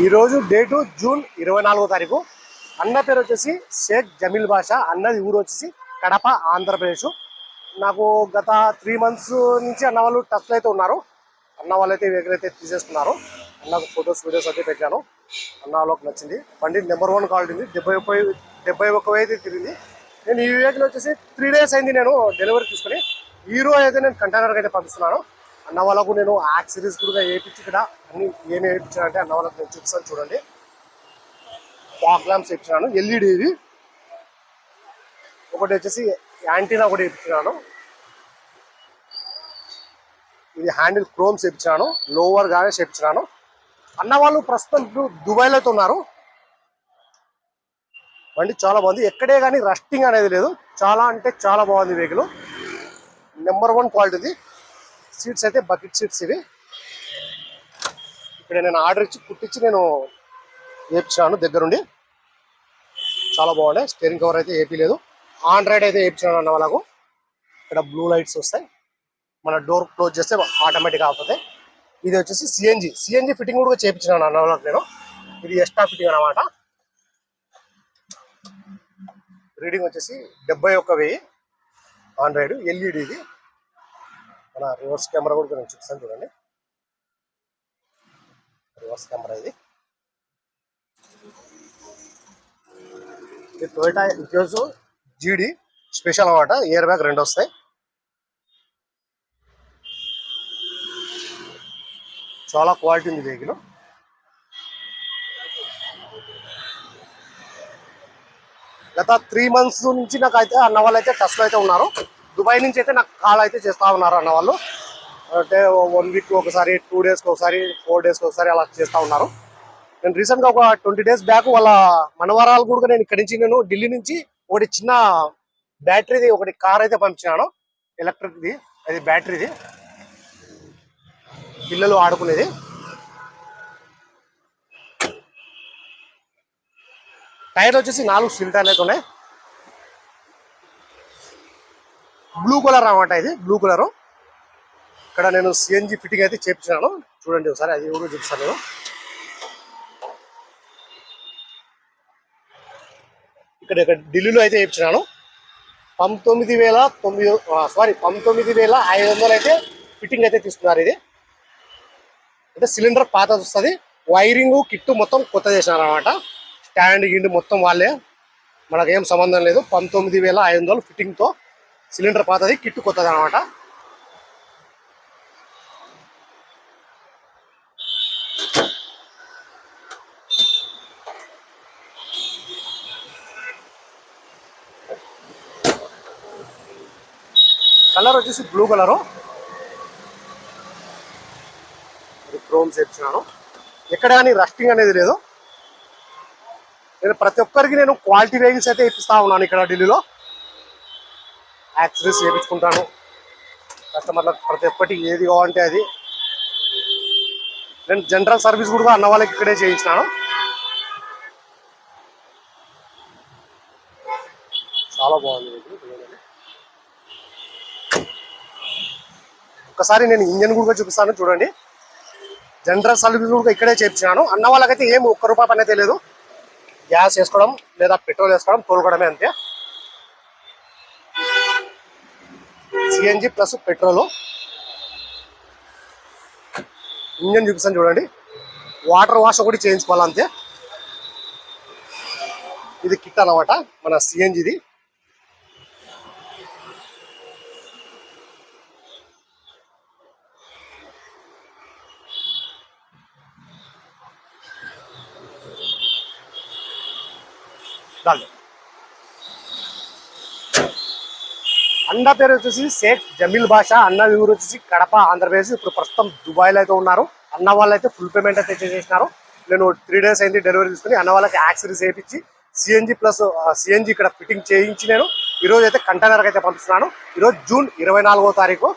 ఈరోజు date June ఇరవై నాలుగో తారీఖు. అన్న పేరు వచ్చేసి షేక్ జమీల్ బాషా. అన్నది ఊరు వచ్చేసి కడప ఆంధ్రప్రదేశ్. నాకు గత త్రీ మంత్స్ నుంచి అన్న వాళ్ళు టచ్లో అయితే ఉన్నారు. అన్న వాళ్ళైతే అయితే వెహికల్ అయితే తీసేస్తున్నారు. అన్నకు ఫొటోస్ వీడియోస్ అయితే పెట్టాను. అన్న వాళ్ళకి నచ్చింది. బండి నెంబర్ వన్ క్వాలిటీ డెబ్బై ఒక్క డెబ్బై ఒక్క అయితే తిరిగింది. నేను ఈ వెహికల్ వచ్చేసి త్రీ డేస్ అయింది నేను డెలివరీ తీసుకుని. ఈ రోజు అయితే నేను కంటైనర్కి అయితే పంపిస్తున్నాను. అన్న వాళ్ళకు నేను యాక్సరీస్ కూడా వేయించి ఇక్కడ అన్ని ఏం వేయించానంటే అన్న వాళ్ళకు నేను చూపిస్తాను చూడండి. ఫాక్ ల్యాంప్స్ ఇచ్చినాను ఎల్ఈడి ఇది. ఒకటి వచ్చేసి యాంటీనా ఒకటి వేయించాను ఇది హ్యాండిల్ క్రోమ్స్ ఇప్పించినాను లోవర్ గానే చేపించినాను అన్న వాళ్ళు ప్రస్తుతం ఇప్పుడు దుబాయ్లో అయితే ఉన్నారు. బండి చాలా బాగుంది. ఎక్కడే కానీ రస్టింగ్ అనేది లేదు. చాలా అంటే చాలా బాగుంది వెహికల్ నెంబర్ వన్ క్వాలిటీది సీట్స్ అయితే బకెట్ సీట్స్ ఇవి. ఇక్కడ నేను ఆర్డర్ ఇచ్చి కుట్టించి నేను వేపించాను దగ్గరుండి. చాలా బాగున్నాయి. స్టీరింగ్ కవర్ అయితే ఏపీ లేదు. ఆండ్రాయిడ్ అయితే వేపించాను అన్న వాళ్ళకు. ఇక్కడ బ్లూ లైట్స్ వస్తాయి. మన డోర్ క్లోజ్ చేస్తే ఆటోమేటిక్ అవుతుంది ఇది వచ్చేసి సిఎన్జి సిఎన్జి ఫిట్టింగ్ కూడా చేయించినాను అన్న వాళ్ళకి నేను. ఇది ఎక్స్ట్రా ఫిట్టింగ్ అన్నమాట. రీడింగ్ వచ్చేసి డెబ్బై ఒక్క వెయ్యి ఆండ్రాయిడ్ ఎల్ఈడి ఇది. మన రివర్స్ కెమెరా కూడా నేను చూపిస్తాను చూడండి. రివర్స్ కెమెరా ఇది. ఇది టొయోటా ఇటియోస్ జీడి స్పెషల్ అనమాట ఇయర్ బ్యాగ్ రెండు వస్తాయి. చాలా క్వాలిటీ ఉంది వెహికల్ గత త్రీ మంత్స్ నుంచి నాకు అయితే అన్న వాళ్ళు అయితే టచ్లో అయితే ఉన్నారు. దుబాయ్ నుంచి అయితే నాకు కాల్ అయితే చేస్తా ఉన్నారు అన్న వాళ్ళు. అంటే వన్ వీక్ ఒకసారి టూ డేస్కి ఒకసారి ఫోర్ డేస్కి ఒకసారి అలా చేస్తూ ఉన్నారు. నేను రీసెంట్గా ఒక ట్వంటీ డేస్ బ్యాక్ వాళ్ళ మనవరాలు కూడా నేను ఇక్కడి నుంచి నేను ఢిల్లీ నుంచి ఒకటి చిన్న బ్యాటరీది ఒకటి కార్ అయితే పంపించినాను. ఎలక్ట్రిక్ది అది బ్యాటరీది. పిల్లలు ఆడుకునేది. టైర్ వచ్చేసి నాలుగు స్టీల్ టైర్లు అయితే ఉన్నాయి. బ్లూ కలర్ అనమాట ఇది బ్లూ కలర్. ఇక్కడ నేను సిఎన్జి ఫిట్టింగ్ అయితే చేపించినాను చూడండి ఒకసారి అది కూడా చూపిస్తాను నేను ఇక్కడ ఇక్కడ ఢిల్లీలో అయితే చేయించినాను పంతొమ్మిది వేల తొమ్మిది సారీ పంతొమ్మిది వేల ఐదు వందలు అయితే ఫిట్టింగ్ అయితే తీసుకున్నారు ఇది. అంటే సిలిండర్ పాత వస్తుంది. వైరింగ్ కిట్టు మొత్తం కొత్త చేసినారు అనమాట స్టాండ్ గిండి మొత్తం వాళ్ళే. మనకేం సంబంధం లేదు. పంతొమ్మిది వేల ఐదు వందలు ఫిట్టింగ్తో సిలిండర్ పాతది కిట్టు కొత్తది అనమాట కలర్ వచ్చేసి బ్లూ కలరు క్రోమ్ ఇచ్చినాను ఎక్కడ కానీ రస్టింగ్ అనేది లేదు. నేను ప్రతి ఒక్కరికి నేను క్వాలిటీ వెహికల్స్ అయితే ఇప్పిస్తా ఉన్నాను ఇక్కడ ఢిల్లీలో. యాక్సరీస్ చేయించుకుంటాను కస్టమర్లకు ప్రతి ఒక్కటి ఏది కావాలంటే అది. నేను జనరల్ సర్వీస్ కూడా అన్న వాళ్ళకి ఇక్కడే చేయించినాను. చాలా బాగుంది ఒకసారి నేను ఇంజన్ కూడా చూపిస్తాను చూడండి. జనరల్ సర్వీస్ కూడా ఇక్కడే చేయించినాను. అన్న వాళ్ళకైతే ఏం ఒక్క రూపాయి పని అయితే లేదు. గ్యాస్ వేసుకోవడం లేదా పెట్రోల్ వేసుకోవడం తోలుకోవడమే అంతే. సిఎన్జి ప్లస్ పెట్రోల్ ఇంజన్ చూపిస్తాను చూడండి. వాటర్ వాష్ ఒకటి చేయించుకోవాలి అంతే. ఇది కిట్ అన్నమాట మన సిఎన్జిది చాలు అన్న పేరు వచ్చేసి షేక్ జమీల్ బాషా అన్న ఊరు వచ్చేసి కడప ఆంధ్రప్రదేశ్. ఇప్పుడు ప్రస్తుతం దుబాయ్లో అయితే ఉన్నారు. అన్న వాళ్ళు అయితే ఫుల్ పేమెంట్ అయితే చేసేసినారు. నేను త్రీ డేస్ అయింది డెలివరీ తీసుకుని అన్న వాళ్ళకి యాక్సరీస్ వేయించి సిఎన్జి ప్లస్ సిఎన్జి ఇక్కడ ఫిట్టింగ్ చేయించి నేను ఈరోజు అయితే కంటైనర్కి అయితే పంపిస్తున్నాను. ఈరోజు జూన్ ఇరవై నాలుగో తారీఖు.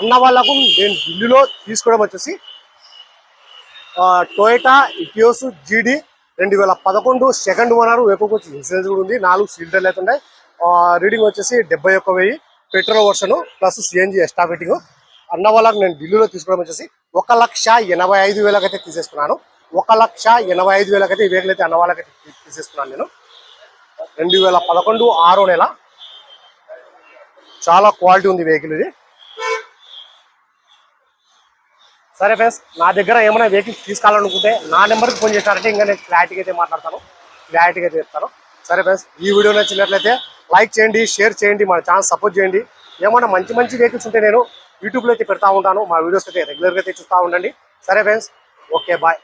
అన్న వాళ్ళకు నేను ఢిల్లీలో తీసుకోవడం వచ్చేసి టొయోటా ఇటియోస్ జీడీ రెండు వేల పదకొండు సెకండ్ ఓనర్ వెహికల్కి ఇన్సూరెన్స్ కూడా ఉంది. నాలుగు సీల్టర్లు అయితే ఉన్నాయి. రీడింగ్ వచ్చేసి డెబ్బై ఒక్క వెయ్యి petrol version plus CNG extra అన్న వాళ్ళకి నేను ఢిల్లీలో తీసుకోవడం వచ్చేసి ఒక లక్ష ఎనభై ఐదు వేలకు అయితే తీసేసుకున్నాను. ఒక లక్ష ఎనభై ఐదు వేలకైతే ఈ వెహికల్ అయితే అన్న వాళ్ళకైతే తీసేసుకున్నాను నేను. రెండు వేల పదకొండు ఆరో నెల. చాలా క్వాలిటీ ఉంది వెహికల్ ఇది. సరే ఫ్రెండ్స్ నా దగ్గర ఏమైనా వెహికల్స్ తీసుకోవాలనుకుంటే నా నెంబర్కి ఫోన్ చేశారంటే ఇంకా నేను క్లారిటీగా అయితే మాట్లాడతాను. క్లారిటీగా అయితే చెప్తాను. సరే ఫ్రెండ్స్ ఈ వీడియో నచ్చినట్లయితే లైక్ చేయండి షేర్ చేయండి మన ఛానల్ సపోర్ట్ చేయండి. ఏమైనా మంచి మంచి వెహికల్స్ ఉంటే నేను యూట్యూబ్లో అయితే పెడతా ఉంటాను. మా వీడియోస్ అయితే రెగ్యులర్గా అయితే చూస్తూ ఉండండి. సరే ఫ్రెండ్స్ ఓకే బాయ్